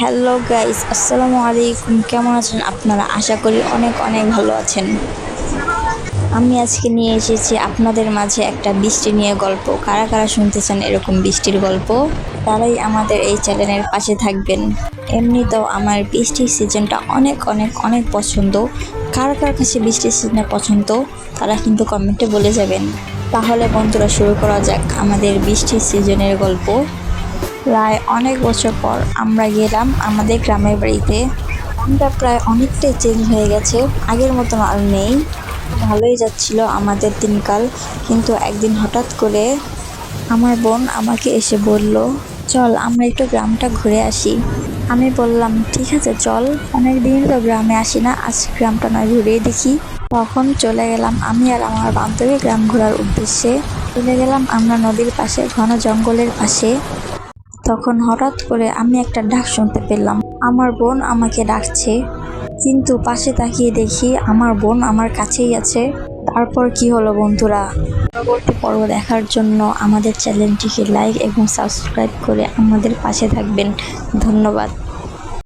Hello guys, আসসালামু আলাইকুম। কেমন আছেন আপনারা? আশা করি অনেক অনেক ভালো আছেন। আমি আজকে নিয়ে এসেছি আপনাদের মাঝে একটা বৃষ্টি নিয়ে গল্প। কারা কারা শুনতে চান এরকম বৃষ্টির গল্প? তারাই আমাদের এই চ্যানেলের পাশে থাকবেন। এমনিতেও আমার বৃষ্টির সিজনটা অনেক অনেক অনেক পছন্দ। কার কার কাছে বৃষ্টির সিজনটা পছন্দ, তারা কিন্তু কমেন্টে বলে যাবেন। তাহলে বন্ধুরা শুরু করা যাক আমাদের বৃষ্টির সিজনের গল্প। প্রায় অনেক বছর পর আমরা গেলাম আমাদের গ্রামের বাড়িতে। আমরা প্রায় অনেকটাই চেঞ্জ হয়ে গেছে। আগের মতন আর নেই। ভালোই যাচ্ছিল আমাদের দিনকাল। কিন্তু একদিন হঠাৎ করে আমার বোন আমাকে এসে বলল, চল, আমরা একটু গ্রামটা ঘুরে আসি। আমি বললাম, ঠিক আছে, চল। অনেক দিন তো গ্রামে আসি না, আজ গ্রামটা নয় ঘুরে দেখি। তখন চলে গেলাম আমি আর আমার বান্ধবী গ্রাম ঘোরার উদ্দেশ্যে। চলে গেলাম আমরা নদীর পাশে, ঘন জঙ্গলের পাশে। তখন হঠাৎ করে আমি একটা ডাক শুনতে পেলাম। আমার বোন আমাকে ডাকছে। কিন্তু পাশে তাকিয়ে দেখি আমার বোন আমার কাছেই আছে। তারপর কি হলো বন্ধুরা? পরবর্তী পর্ব দেখার জন্য আমাদের চ্যানেলটিকে লাইক এবং সাবস্ক্রাইব করে আমাদের পাশে থাকবেন। ধন্যবাদ।